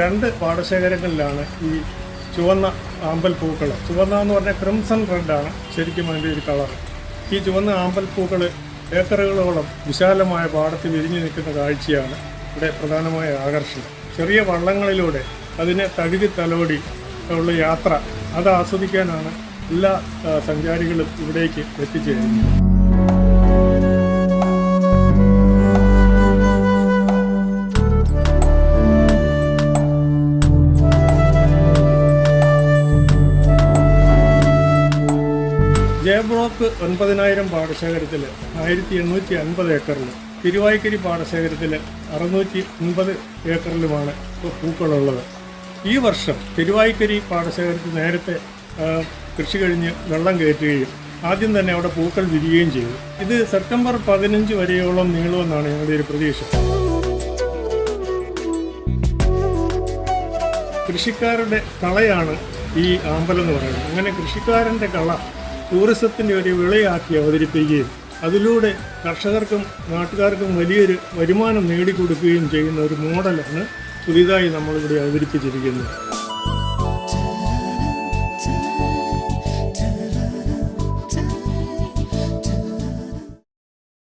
രണ്ട് പാടശേഖരങ്ങളിലാണ് ഈ ചുവന്ന ആമ്പൽ പൂക്കൾ. ചുവന്ന എന്ന് പറഞ്ഞാൽ ക്രിംസൺ റെഡാണ് ശരിക്കും അതിന്റെ ഒരു കളർ ഈ ചുവന്ന ആമ്പൽ പൂക്കൾ ഏക്കറുകളോളം വിശാലമായ പാടത്ത് വിരിഞ്ഞു നിൽക്കുന്ന കാഴ്ചയാണ് ഇവിടെ പ്രധാനമായ ആകർഷണം. ചെറിയ വള്ളങ്ങളിലൂടെ അതിനെ തഴുകി തലോടി ഉള്ള യാത്ര അത് ആസ്വദിക്കാനാണ് എല്ലാ സഞ്ചാരികളും ഇവിടേക്ക് എത്തിച്ചേരുന്നത്. ജെ ബ്ലോക്ക് ഒൻപതിനായിരം പാടശേഖരത്തിൽ ആയിരത്തി എണ്ണൂറ്റി അൻപത് ഏക്കറിലും തിരുവായ്ക്കരി പാടശേഖരത്തിൽ അറുന്നൂറ്റി അൻപത് ഏക്കറിലുമാണ് പൂക്കളുള്ളത്. ഈ വർഷം തിരുവായ്ക്കരി പാടശേഖരത്തിൽ നേരത്തെ കൃഷി കഴിഞ്ഞ് വെള്ളം കയറ്റുകയും ആദ്യം തന്നെ അവിടെ പൂക്കൾ വിരിയുകയും ചെയ്തു. ഇത് സെപ്റ്റംബർ പതിനഞ്ച് വരെയോളം നീളുമെന്നാണ് ഞങ്ങളുടെ ഒരു പ്രതീക്ഷ. കൃഷിക്കാരുടെ കളയാണ് ഈ ആമ്പലം എന്ന് പറയുന്നത്. അങ്ങനെ കൃഷിക്കാരന്റെ കള ടൂറിസത്തിന്റെ ഒരു വിളയാക്കി അവതരിപ്പിക്കുകയും അതിലൂടെ കർഷകർക്കും നാട്ടുകാർക്കും വലിയൊരു വരുമാനം നേടിക്കൊടുക്കുകയും ചെയ്യുന്ന ഒരു മോഡലാണ് പുതിയതായി നമ്മളിവിടെ അവതരിപ്പിച്ചിരിക്കുന്നത്.